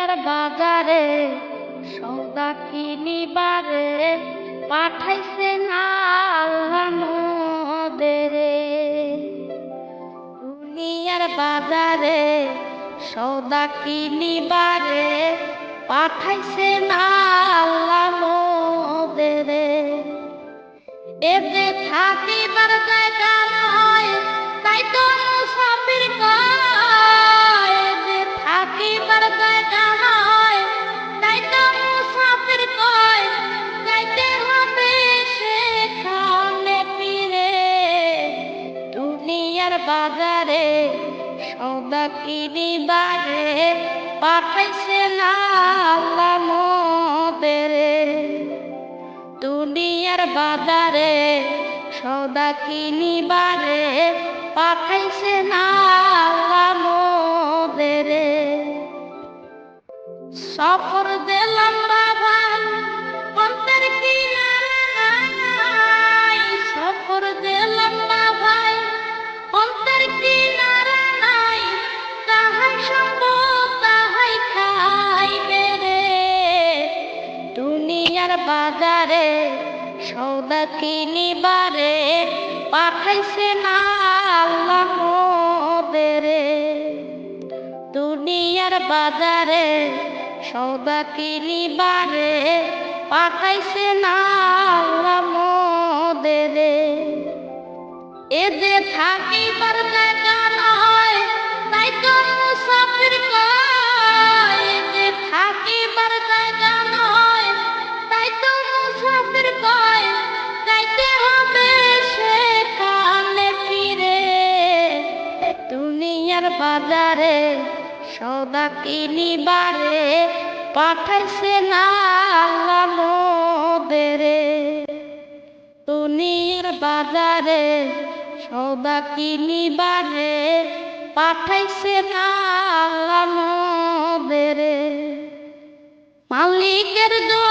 দুনিয়ার বাজারে সৌদা কিনিবারে পাঠাইছে না মোদেরে দুনিয়ার বাজারে সৌদা কিনিবারে পাঠাইছে না মোদেরে এতে থাকিবার জায়গা নয়, তাই তো মুসাফির কয় বাজারে, সৌদা কিনি কিনিবারে পাঠাইছে না আল্লাহ দুনিয়ার বাজারে, সৌদা কিনিবারে পাঠাইছে না আল্লাহ সফর দিলাম বাবা দুনিয়ার বাজারে সৌদা কিনিবারে পাঠাইছে না আল্লাহ মোদেরে। দুনিয়ার বাজারে সৌদা কিনিবারে পাঠাইছে না আল্লাহ মোদেরে। এ যে থাকিবার জায়গা নয়, তাই তো বাজারে, সৌদা কিনিবারে পাঠাইছে না আল্লাহ মোদেরে। বাজারে, সৌদা কিনিবারে পাঠাইছে না মোদেরে। মালিকের দো